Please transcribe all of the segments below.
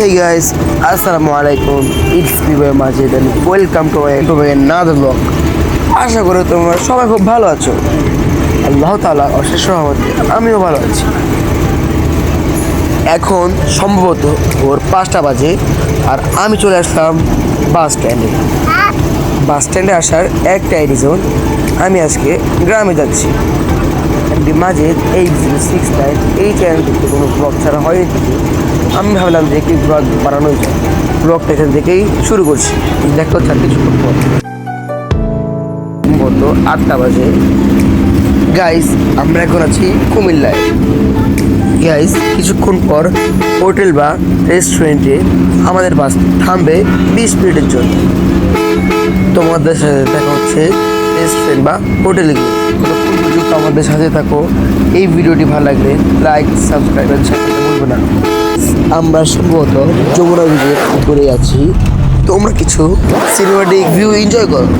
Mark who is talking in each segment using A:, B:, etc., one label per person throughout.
A: Hey guys, আলাইকুম it's me by Majid and welcome to my to my another blog আশা করি তোমরা সবাই খুব ভালো আছো। আল্লাহ তাআলা অশেষ রহমতে আমিও ভালো আছি। এখন সম্ভবত ভোর পাঁচটা বাজে আর আমি চলে আসলাম বাস স্ট্যান্ডে। বাস স্ট্যান্ডে আসার একটাই রিজন আমি আজকে গ্রামে যাচ্ছি। এমডি মাঝে জিরো সিক্স নাইন এই চ্যানেল থেকে কোনো ব্লগ ছাড়া হয়নি। আমি ভাবলাম যে কি ব্লগ বানানোই যায়। ব্লগটা এখান থেকেই শুরু করছি। দেখা হচ্ছে কিছুক্ষণ পর সম্ভবত আটটা বাজে। গাইস আমরা এখন আছি কুমিল্লায়। গাইস কিছুক্ষণ পর হোটেল বা রেস্টুরেন্টে আমাদের বাস থামবে বিশ মিনিটের জন্য। তোমাদের সাথে দেখা হচ্ছে রেস্টুরেন্ট বা হোটেলে গিয়ে। আমাদের সাথে থাকো। এই ভিডিওটি ভালো লাগলে লাইক সাবস্ক্রাইব এন্ড শেয়ার করতে ভুলবে না। আমরা সম্ভবত যমুনা ব্রিজের উপরে আছি। তোমরা কিছু সিনেমাটিক ভিউ এনজয় করো।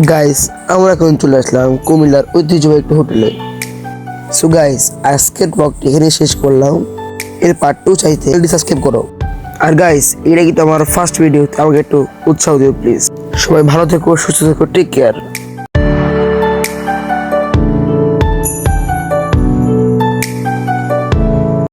A: গাইস আমরা এখন চলে আসলাম কুমিল্লার ঐতিহ্যবাহী একটা হোটেলে। সো গাইস আজকের ব্লগটি এখানে শেষ করলাম। এর পার্ট টু চাইতে সাবস্ক্রাইব করো। আর গাইস এটা কিন্তু আমার ফার্স্ট ভিডিও আমাকে একটু উৎসাহ দিও প্লিজ সবাই ভালো থেকো, সুস্থ থেকো টেক কেয়ার